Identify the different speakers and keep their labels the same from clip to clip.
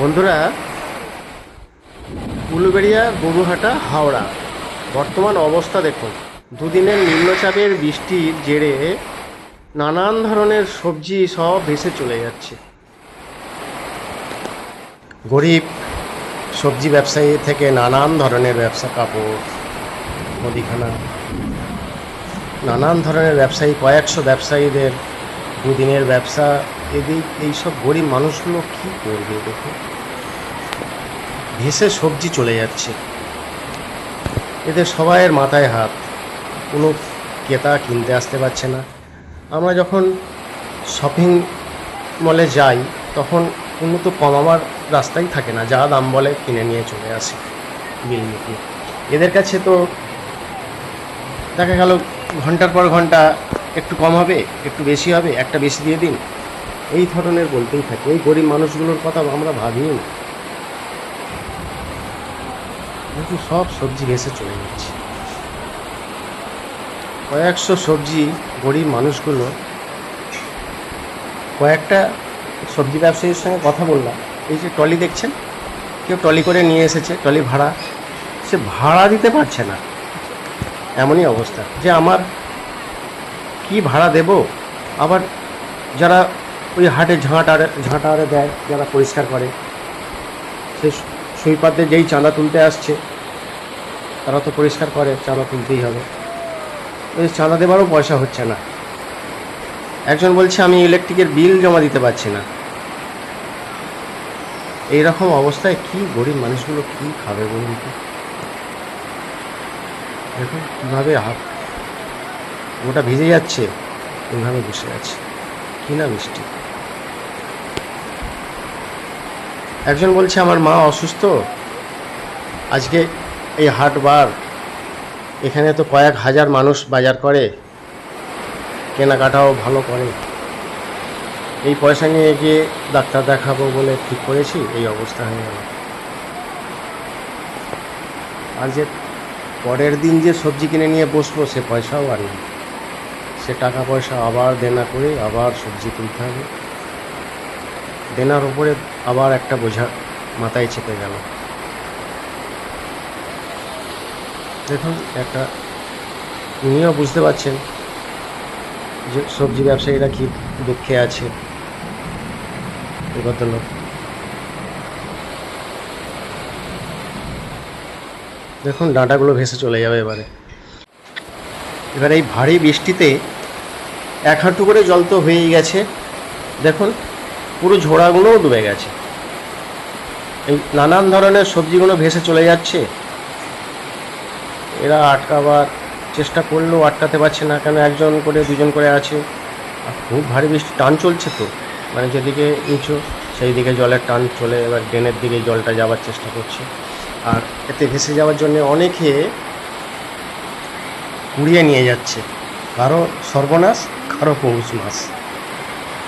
Speaker 1: বন্ধুরা, উলুবেড়িয়া, গরুহাটা, হাওড়া। বর্তমান অবস্থা দেখুন। দুদিনের নিম্নচাপের বৃষ্টির জেরে নানান ধরনের সবজি সব ভেসে চলে যাচ্ছে। গরিব সবজি ব্যবসায়ী থেকে নানান ধরনের ব্যবসা কাপড়, মুদিখানা, নানান ধরনের ব্যবসায়ী, কয়েকশো ব্যবসায়ীদের দুদিনের ব্যবসা এদিক এইসব গরিব মানুষগুলো কী করবে দেখুন ভেসে সবজি চলে যাচ্ছে। এদের সবাইয়ের মাথায় হাত। কোনো ক্রেতা কিনতে আসতে পারছে না। আমরা যখন শপিং মলে যাই, তখন কোনো তো কমাবার রাস্তাই থাকে না, যা দাম বলে কিনে নিয়ে চলে আসে বিল মিটিয়ে। এদের কাছে তো দেখা গেল ঘণ্টার পর ঘণ্টা একটু কম হবে, একটু বেশি হবে, একটা বেশি দিয়ে দিন। এই ধরনের বলতেই থাকে। এই গরিব মানুষগুলোর কথা আমরা ভাবি না। কিন্তু সব সবজি ভেসে চলে যাচ্ছে। কয়েকশো সবজি গরিব মানুষগুলো কয়েকটা সবজি ব্যবসায়ীর সঙ্গে কথা বললাম। এই যে ট্রলি দেখছেন? কেউ ট্রলি করে নিয়ে এসেছে, ট্রলি ভাড়া। সে ভাড়া দিতে পারছে না। এমনই অবস্থা। যে আমার কি ভাড়া দেব? আবার যারা ওই হাটে ঝাঁটারে ঝাঁটারে দেয় যারা পরিষ্কার করে। সে সুইপারদের যেই চাঁদা তুলতে আসছে, তারা তো পরিষ্কার করে চাঁদা তুলতেই হবে। ওই চাঁদা দেবারও পয়সা হচ্ছে না। একজন বলছে, আমি ইলেকট্রিকের বিল জমা দিতে পারছি না। এই রকম অবস্থায় কি গরিব মানুষগুলো কি খাবে বলুন তো? দেখুন কীভাবে ওটা ভিজে যাচ্ছে ওইভাবে বসে আছে। কি না মিষ্টি। একজন বলছে, আমার মা অসুস্থ। আজকে এই হাট বার। এখানে তো কয়েক হাজার মানুষ বাজার করে, কেনাকাটাও ভালো করে। এই পয়সা নিয়ে গিয়ে ডাক্তার দেখাবো বলে ঠিক করেছি, এই অবস্থা হয়ে গেল। আর যে পরের দিন যে সবজি কিনে নিয়ে বসবো, সে পয়সাও আর নেই। সে টাকা পয়সা আবার দেনা করে আবার সবজি কিনতে হবে। দেনার ওপরে আবার একটা বোঝা মাথায় চেপে গেল। দেখুন, একটা উনিও বুঝতে পারছেন যে সবজি ব্যবসায়ীরা কি দুঃখে আছে। গত লোক দেখুন, ডাঁটাগুলো ভেসে চলে যাবে এবারে। এবার এই ভারী বৃষ্টিতে এক হাঁটু করে জল তো হয়েই গেছে। দেখুন পুরো ঝোড়াগুলোও ডুবে গেছে। এই নানান ধরনের সবজিগুলো ভেসে চলে যাচ্ছে। এরা আটকাবার চেষ্টা করলেও আটকাতে পারছে না, কেন একজন করে, দুজন করে আছে। খুব ভারী বৃষ্টি, টান চলছে তো। মানে যেদিকে উঁচু সেই দিকে জলের টান চলে এবার ড্রেনের দিকে জলটা যাওয়ার চেষ্টা করছে। আর এতে ভেসে যাওয়ার জন্য অনেকে কুড়িয়ে নিয়ে যাচ্ছে। কারও সর্বনাশ, কারও পৌষ মাস।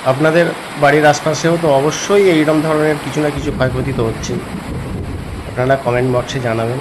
Speaker 1: আপনাদের বাড়ির আশপাশেও তো অবশ্যই এইরকম ধরনের কিছু না কিছু ক্ষয়ক্ষতি তো হচ্ছে আপনারা কমেন্ট বক্সে জানাবেন।